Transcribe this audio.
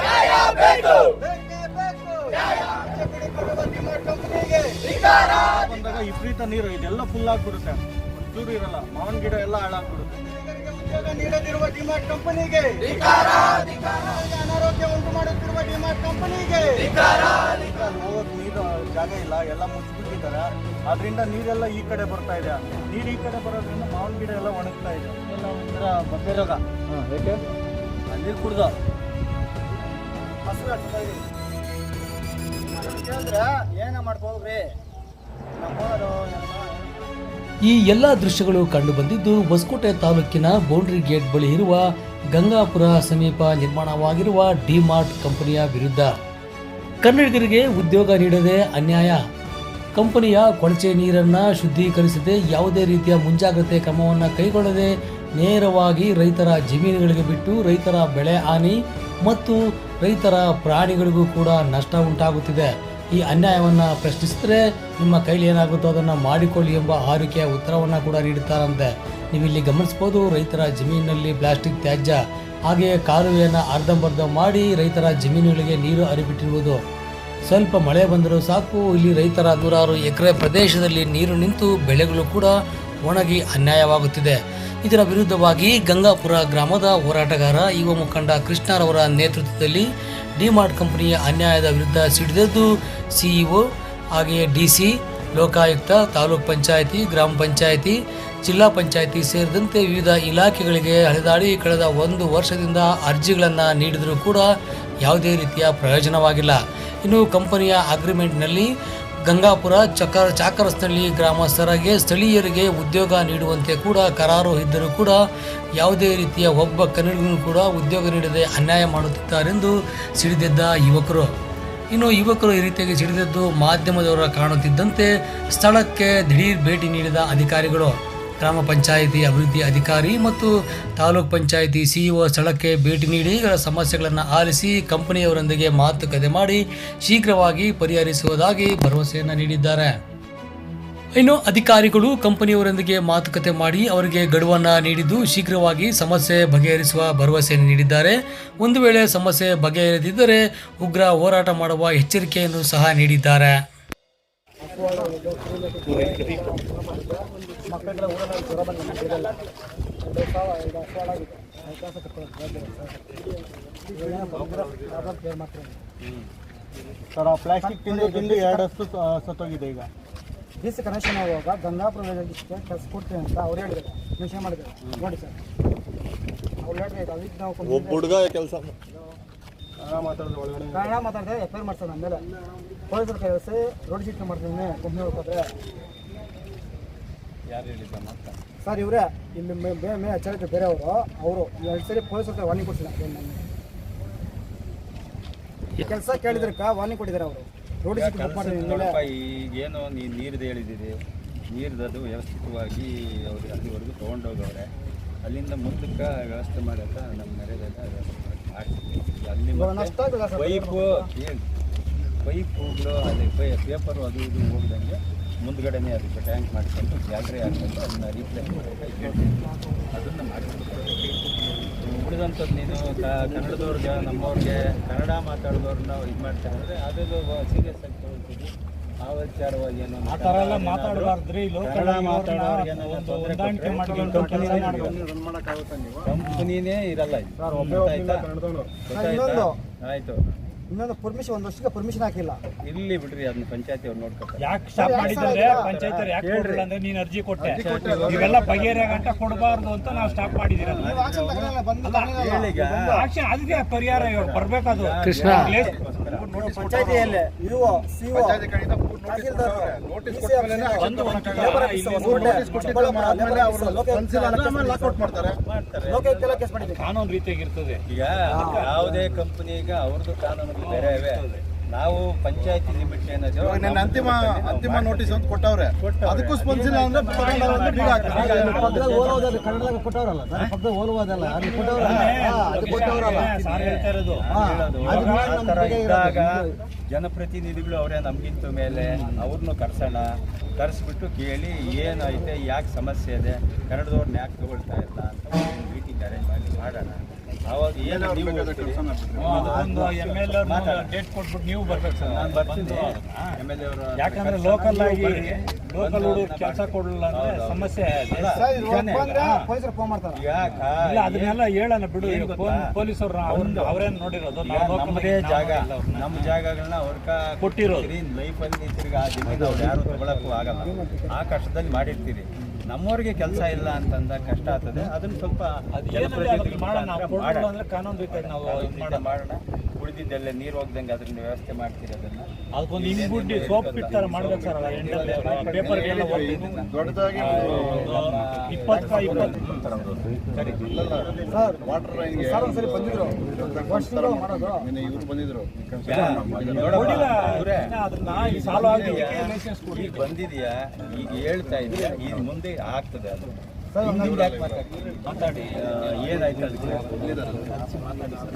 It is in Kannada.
ನ್ಯಾಯ ಬೇಕು ಬಂದಾಗ ವಿಪರೀತ ನೀರು ಇದೆಲ್ಲ ಫುಲ್ ಆಗ್ಬಿಡುತ್ತೆ. ಚೂರು ಇರಲ್ಲ ಮಾವಿನ ಗಿಡ ಎಲ್ಲ ಹಾಳಾಗ್ಬಿಡುತ್ತೆ. ಉದ್ಯೋಗ ನೀಡದಿರುವ ಡಿಮಾರ್ಟ್ ಕಂಪನಿಗೆ. ಅನಾರೋಗ್ಯ ಉಂಟು ಮಾಡುತ್ತಿರುವ ಡಿಮಾರ್ಟ್ ಕಂಪನಿಗೆ. ಹೋಗೋಕ್ ನೀರು ಜಾಗ ಇಲ್ಲ ಎಲ್ಲ ಮುಚ್ಚಿಬಿಟ್ಟಿದ್ದಾರೆ. ಅದರಿಂದ ನೀರೆಲ್ಲ ಈ ಕಡೆ ಬರ್ತಾ ಇದೆ. ನೀರು ಈ ಕಡೆ ಬರೋದ್ರಿಂದ ಮಾವಿನ ಗಿಡ ಎಲ್ಲ ಒಣಗ್ತಾ ಇದೆ. ಎಲ್ಲ ಒಂಥರ ರೋಗ ಏಕೆ ನೀರು ಕುಡ್ದ. ಹಸಿರು ಹಚ್ತಾ ಇದೆ. ಕೇಳಿದ್ರೆ ಏನ ಮಾಡ್ಕೋಗ್ರಿ ನಮ್ಮವರು ಈ ಎಲ್ಲ ದೃಶ್ಯಗಳು ಕಂಡುಬಂದಿದ್ದು ಹೊಸಕೋಟೆ ತಾಲೂಕಿನ ಬೌಂಡ್ರಿ ಗೇಟ್ ಬಳಿ ಇರುವ ಗಂಗಾಪುರ ಸಮೀಪ ನಿರ್ಮಾಣವಾಗಿರುವ ಡಿಮಾರ್ಟ್ ಕಂಪನಿಯ ವಿರುದ್ಧ. ಕನ್ನಡಿಗರಿಗೆ ಉದ್ಯೋಗ ನೀಡದೆ ಅನ್ಯಾಯ. ಕಂಪನಿಯ ಕೊಳಚೆ ನೀರನ್ನು ಶುದ್ಧೀಕರಿಸದೆ ಯಾವುದೇ ರೀತಿಯ ಮುಂಜಾಗ್ರತೆ ಕ್ರಮವನ್ನು ಕೈಗೊಳ್ಳದೆ ನೇರವಾಗಿ ರೈತರ ಜಮೀನುಗಳಿಗೆ ಬಿಟ್ಟು ರೈತರ ಬೆಳೆ ಹಾನಿ ಮತ್ತು ರೈತರ ಪ್ರಾಣಿಗಳಿಗೂ ಕೂಡ ನಷ್ಟ ಉಂಟಾಗುತ್ತಿದೆ. ಈ ಅನ್ಯಾಯವನ್ನು ಪ್ರಶ್ನಿಸಿದ್ರೆ ನಿಮ್ಮ ಕೈಲಿ ಏನಾಗುತ್ತೋ ಅದನ್ನು ಮಾಡಿಕೊಳ್ಳಿ ಎಂಬ ಆರಿಕೆಯ ಉತ್ತರವನ್ನು ಕೂಡ ನೀಡುತ್ತಾರಂತೆ ನೀವಿಲ್ಲಿ ಗಮನಿಸ್ಬೋದು ರೈತರ ಜಮೀನಿನಲ್ಲಿ ಪ್ಲಾಸ್ಟಿಕ್ ತ್ಯಾಜ್ಯ ಹಾಗೆಯೇ ಕಾಲುವೆಯನ್ನು ಅರ್ಧಂಬರ್ಧ ಮಾಡಿ ರೈತರ ಜಮೀನುಗಳಿಗೆ ನೀರು ಹರಿಬಿಟ್ಟಿರುವುದು. ಸ್ವಲ್ಪ ಮಳೆ ಬಂದರೂ ಸಾಕು, ಇಲ್ಲಿ ರೈತರ ನೂರಾರು ಎಕರೆ ಪ್ರದೇಶದಲ್ಲಿ ನೀರು ನಿಂತು ಬೆಳೆಗಳು ಕೂಡ ಒಣಗಿ ಅನ್ಯಾಯವಾಗುತ್ತಿದೆ. ಇದರ ವಿರುದ್ಧವಾಗಿ ಗಂಗಾಪುರ ಗ್ರಾಮದ ಹೋರಾಟಗಾರ ಯುವ ಮುಖಂಡ ಕೃಷ್ಣರವರ ನೇತೃತ್ವದಲ್ಲಿ ಡಿಮಾರ್ಟ್ ಕಂಪನಿಯ ಅನ್ಯಾಯದ ವಿರುದ್ಧ ಸಿಡಿದೆದ್ದು ಸಿಇಒ ಹಾಗೆಯೇ ಡಿಸಿ ಲೋಕಾಯುಕ್ತ, ತಾಲೂಕ್ ಪಂಚಾಯಿತಿ, ಗ್ರಾಮ ಪಂಚಾಯಿತಿ, ಜಿಲ್ಲಾ ಪಂಚಾಯಿತಿ ಸೇರಿದಂತೆ ವಿವಿಧ ಇಲಾಖೆಗಳಿಗೆ ಅಳೆದಾಡಿ ಕಳೆದ ಒಂದು ವರ್ಷದಿಂದ ಅರ್ಜಿಗಳನ್ನು ನೀಡಿದರೂ ಕೂಡ ಯಾವುದೇ ರೀತಿಯ ಪ್ರಯೋಜನವಾಗಿಲ್ಲ. ಇನ್ನು ಕಂಪನಿಯ ಅಗ್ರಿಮೆಂಟ್ನಲ್ಲಿ ಗಂಗಾಪುರ ಚಕ ಚಾಕರಸ್ಥಳಿ ಗ್ರಾಮಸ್ಥರಿಗೆ ಸ್ಥಳೀಯರಿಗೆ ಉದ್ಯೋಗ ನೀಡುವಂತೆ ಕೂಡ ಕರಾರು ಇದ್ದರೂ ಕೂಡ ಯಾವುದೇ ರೀತಿಯ ಒಬ್ಬ ಕನ್ನಡಿಗನೂ ಕೂಡ ಉದ್ಯೋಗ ನೀಡದೆ ಅನ್ಯಾಯ ಮಾಡುತ್ತಿದ್ದಾರೆಂದು ಸಿಡಿದೆದ್ದ ಯುವಕರು. ಇನ್ನು ಯುವಕರು ಈ ರೀತಿಯಾಗಿ ಸಿಡಿದಿದ್ದು ಮಾಧ್ಯಮದವರ ಕಾಣುತ್ತಿದ್ದಂತೆ ಸ್ಥಳಕ್ಕೆ ದಿಢೀರ್ ಭೇಟಿ ನೀಡಿದ ಅಧಿಕಾರಿಗಳು. ಗ್ರಾಮ ಪಂಚಾಯಿತಿ ಅಭಿವೃದ್ಧಿ ಅಧಿಕಾರಿ ಮತ್ತು ತಾಲೂಕ್ ಪಂಚಾಯಿತಿ ಸಿಇಒ ಸ್ಥಳಕ್ಕೆ ಭೇಟಿ ನೀಡಿ ಸಮಸ್ಯೆಗಳನ್ನು ಆಲಿಸಿ ಕಂಪನಿಯವರೊಂದಿಗೆ ಮಾತುಕತೆ ಮಾಡಿ ಶೀಘ್ರವಾಗಿ ಪರಿಹರಿಸುವುದಾಗಿ ಭರವಸೆಯನ್ನು ನೀಡಿದ್ದಾರೆ. ಇನ್ನು ಅಧಿಕಾರಿಗಳು ಕಂಪನಿಯವರೊಂದಿಗೆ ಮಾತುಕತೆ ಮಾಡಿ ಅವರಿಗೆ ಗಡುವನ್ನು ನೀಡಿದ್ದು ಶೀಘ್ರವಾಗಿ ಸಮಸ್ಯೆ ಬಗೆಹರಿಸುವ ಭರವಸೆಯನ್ನು ನೀಡಿದ್ದಾರೆ. ಒಂದು ವೇಳೆ ಸಮಸ್ಯೆ ಬಗೆಹರಿದಿದ್ದರೆ ಉಗ್ರ ಹೋರಾಟ ಮಾಡುವ ಎಚ್ಚರಿಕೆಯನ್ನು ಸಹ ನೀಡಿದ್ದಾರೆ. ಮಕ್ಕಳ ಊರಲ್ಲಿ ಜ್ವರ ಬಂದ ಎರಡು ಸಾವಿರ ಐದು ಸಾವಿರ ಆಗಿದೆ ಕೇರ್ ಸರ್ ಆ ಪ್ಲಾಸ್ಟಿಕ್ ತಿಂದು ತಿಂದು ಎರಡಷ್ಟು ಸತ್ತೋಗಿದೆ ಈಗ. ಡಿ ಸಿ ಕನೆಕ್ಷನ್ ಆಗುವಾಗ ಗಂಗಾಪುರ ವಿಲೇಜ್ಗೆ ಕೆಲಸ ಅಂತ ಅವ್ರು ಹೇಳಿದ್ರು. ವಿಷಯ ಮಾಡಿದ್ರು. ನೋಡಿ ಸರ್. ಅವ್ರು ಹೇಳಿದ್ರು ಅದಕ್ಕೆ ನಾವು ಒಬ್ಬ ಹುಡುಗ ಕೆಲಸ ಕನ್ನಡ ಮಾತಾಡಿದ್ರೆ ಎಫ್ ಐ ಆರ್ ಮಾಡ್ತಾರೆ ಆಮೇಲೆ. ಮೇಲೆ ಪೊಲೀಸರು ಕಳಿಸಿ ರೋಡ್ ಶೀಟ್ ಮಾಡ್ತೀನಿ ಕಂಪ್ನಿ ಹೋಗ್ತಾರೆ ಯಾರು ಹೇಳಿದ್ದ ಮಾತಾ ಸರ್ ಇವರೇ. ಇಲ್ಲಿ ಮೇ ಮೇ ಎಚ್ಚರಿಕೆ ಬೇರೆಯವರು ಅವರು. ಎರಡು ಸರಿ ಪೊಲೀಸರು ವಾರ್ನಿಂಗ್ ಕೊಡ್ತೀನಿ ಕೆಲಸ ಕೇಳಿದ್ರಕ್ಕ ವಾರ್ನಿಂಗ್ ಕೊಟ್ಟಿದ್ದಾರೆ ಅವರು. ರೋಡ್ ಶೀಟ್ ಬುಕ್ ಮಾಡಿದ್ರೆ ಈಗೇನೋ ನೀನು ನೀರ್ದು ಹೇಳಿದ್ದೀರಿ ನೀರ್ದದು ವ್ಯವಸ್ಥಿತವಾಗಿ ಅವ್ರು ಅಲ್ಲಿವರೆಗೂ ತೊಗೊಂಡೋಗವ್ರೆ ಅಲ್ಲಿಂದ ಮುಂದಕ್ಕೆ ವ್ಯವಸ್ಥೆ ಮಾಡಕ್ಕೆ ನಮ್ಮ ಆಗ್ತಿದೆ ಅಲ್ಲಿ ಪೈಪು ಪೈಪುಗಳು ಅಲ್ಲಿ ಪೇಪರು ಅದು ಇದು ಹೋಗ್ದಂಗೆ ಮುಂದ್ಗಡೆನೇ ಅದಕ್ಕೆ ಟ್ಯಾಂಕ್ ಮಾಡ್ಕೊಂಡು ಗ್ಯಾಲ್ರಿ ಹಾಕೊಂಡು ಅದನ್ನ ರೀಪ್ಲೇಸ್ ಮಾಡೋಕ್ಕೆ ಅದನ್ನು ಮಾಡ್ಕೊಂಡು ಉಳಿದಂಥದ್ದು ನೀನು ಕನ್ನಡದವ್ರಿಗೆ ನಮ್ಮವ್ರಿಗೆ ಕನ್ನಡ ಮಾತಾಡಿದವ್ರನ್ನ ಇದು ಮಾಡ್ತಾರೆ ಅಂದರೆ ಅದೆಲ್ಲ ಸೀರಿಯಸ್ ಆಗಿ ತಗೊಳ್ತೀವಿ. ಆ ಥರ ಎಲ್ಲ ಮಾತಾಡಬಾರ್ದ್ರಿ. ಕಂಪನಿನೇ ಇರಲ್ಲ. ಆಯ್ತು. ಇನ್ನೊಂದು ಪರ್ಮಿಷನ್ ಒಂದು ವರ್ಷಕ್ಕೆ ಪರ್ಮಿಷನ್ ಹಾಕಿಲ್ಲ. ಇಲ್ಲಿ ಬಿಡ್ರಿ ಅದನ್ನ ಪಂಚಾಯತಿ ಅವ್ರು ನೋಡ್ಕೊತಾರೆ. ಯಾಕೆ ಸ್ಟಾಪ್ ಮಾಡಿದ್ರೆ ಪಂಚಾಯತ್ ಯಾಕೆ ಕೊಡ್ಲಿಲ್ಲ ಅಂದ್ರೆ ನೀನು ಅರ್ಜಿ ಕೊಟ್ಟೆ? ಇವೆಲ್ಲ ಬಗೆಹರಿಯಾಗ ಅಂತ ಕೊಡಬಾರ್ದು ಅಂತ ನಾವು ಸ್ಟಾಪ್ ಮಾಡಿದಿರ ನೀವು ಆಕ್ಷನ್ ಅದಕ್ಕೆ ಪರಿಹಾರ ಇವ್ರು ಬರ್ಬೇಕದು ಕೃಷ್ಣ. ಪಂಚಾಯತಿಯಲ್ಲಿ ಇಒ ಸಿಒ ಕೇಸ್ ಮಾಡಿದ್ದೀವಿ. ಕಾನೂನು ರೀತಿಯಾಗಿ ಇರ್ತದೆ. ಈಗ ಯಾವುದೇ ಕಂಪನಿಗೆ ಅವ್ರದ್ದು ಕಾನೂನುಗಳು ಬೇರೆ ಇವೆ. ನಾವು ಪಂಚಾಯತಿ ಲಿಮಿಟ್ ಏನದು ನನ್ನ ಅಂತಿಮ ಅಂತಿಮ ನೋಟಿಸ್ ಅಂತ ಕೊಟ್ಟವ್ರೆ. ಅದಕ್ಕೂ ಸ್ಪಂದಿಸಿಲ್ಲ ಅಂದ್ರೆ ಕನ್ನಡದಾಗ ಕೊಟ್ಟವ್ರಲ್ಲ ಸರ್ ಪಕ್ಕದಾಗ ಓಲುವುದಲ್ಲ ಅದು ಕೊಟ್ಟವ್ರಲ್ಲ. ಅದು ಕೊಟ್ಟವ್ರಲ್ಲ. ಇದ್ದಾಗ ಜನಪ್ರತಿನಿಧಿಗಳು ಅವರೇ ನಮ್ಗಿಂತ ಮೇಲೆ ಅವ್ರನ್ನೂ ಕರ್ಸೋಣ. ಕರೆಸ್ಬಿಟ್ಟು ಕೇಳಿ ಏನೈತೆ ಯಾಕೆ ಸಮಸ್ಯೆ ಇದೆ ಕನ್ನಡದವ್ರನ್ನ ಯಾಕೆ ತಗೊಳ್ತಾ ಇಲ್ಲ ಅಂತ ಮೀಟಿಂಗ್ ಅರೇಂಜ್ ಮಾಡಿ ಮಾಡೋಣ. ಅವಾಗ ಏನು ನೀವು ಒಂದು ಎಂ ಎಲ್ ಡೇಟ್ ಕೊಟ್ಬಿಟ್ಟು ನೀವು ಬರ್ಬೇಕು ಸರ್. ನಾನು ಬರ್ತೀನಿ. ಎಂ ಎಲ್ ಅವರು ಯಾಕಂದ್ರೆ ಲೋಕಲ್ ಆಗಿ ಲೋಕಲ್ ಹುಡುಗರು ಕೆಲಸ ಕೊಡಲಿಲ್ಲ ಅಂದ್ರೆ ಸಮಸ್ಯೆ ಇದೆ. ಸರ್ ಇದು? ಬಂದ್ರೆ ಪೊಲೀಸರು ಫೋನ್ ಮಾಡ್ತಾರೆ. ಇಲ್ಲ ಅದನ್ನೆಲ್ಲ ಹೇಳೋಣ ಬಿಡು? ಪೊಲೀಸರು ಅವ್ರನ್ನ ಅವರೇನು ನೋಡಿರೋದು? ನಮ್ಮದೇ ಜಾಗ. ನಮ್ಮ ಜಾಗಗಳನ್ನ ಅವ್ರಕ ಕೊಟ್ಟಿರೋದು. ಲೈಫಲ್ಲಿ ತಿರ್ಗಿ ಆ ಜಮೀನು ಅವ್ರು ಯಾರು ತಗೊಳಕ್ಕೂ ಆಗಲ್ಲ. ಆ ಕಷ್ಟದಲ್ಲಿ ಮಾಡಿರ್ತೀರಿ. ನಮ್ಮವ್ರಿಗೆ ಕೆಲಸ ಇಲ್ಲ ಅಂತಂದ ಕಷ್ಟ ಆಗ್ತದೆ. ಅದನ್ನ ಸ್ವಲ್ಪ ಅದು ಏನಿದೆ ಅದನ್ನ ಮಾಡೋಣ ಅಂದ್ರೆ ಕಾನೂನು ರೀತಿಯಾಗಿ ನಾವು ಇದು ಮಾಡೋಣ ಮಾಡೋಣ. ಉಳಿದಿದ್ದೆಲ್ಲ ನೀರು ಹೋಗ್ದಂಗೆ ಅದನ್ನ ವ್ಯವಸ್ಥೆ ಮಾಡ್ತೀರಿ ಅದನ್ನ? ಅದಕ್ಕೊಂದು ಇಂಗುಡ್ಡಿ ಸೋಪ್ ಪಿಟ್ಟಾರ ಮಾಡ್ಬೇಕು ಸರ್ ಪೇಪರ್ ಪೇಪರ್ಗೆಲ್ಲ ದೊಡ್ಡದಾಗಿ ಇಪ್ಪತ್ತು ಇಪ್ಪತ್ತು. ಸರಿ. ಸರ್. ವಾಟರ್ ಲೈನ್ಗೆ ಸರ್ ಒಂದ್ಸರಿ ಬಂದಿದ್ರು. ಮಾಡೋದು. ಇವ್ರು ಬಂದಿದ್ರು. ಕೊಡಿಲ್ಲ ಅದನ್ನ ಈ ಸಾಲ ಕೊಡಿ ಈಗ ಬಂದಿದೆಯಾ? ಈಗ ಹೇಳ್ತಾ ಇದೆಯಾ? ಈಗ ಮುಂದೆ ಆಗ್ತದೆ ಅದು? ಮಾತಾಡಿ. ಏನಾಯ್ತು ಅದಕ್ಕೆ ಮಾತಾಡಿ ಸರ್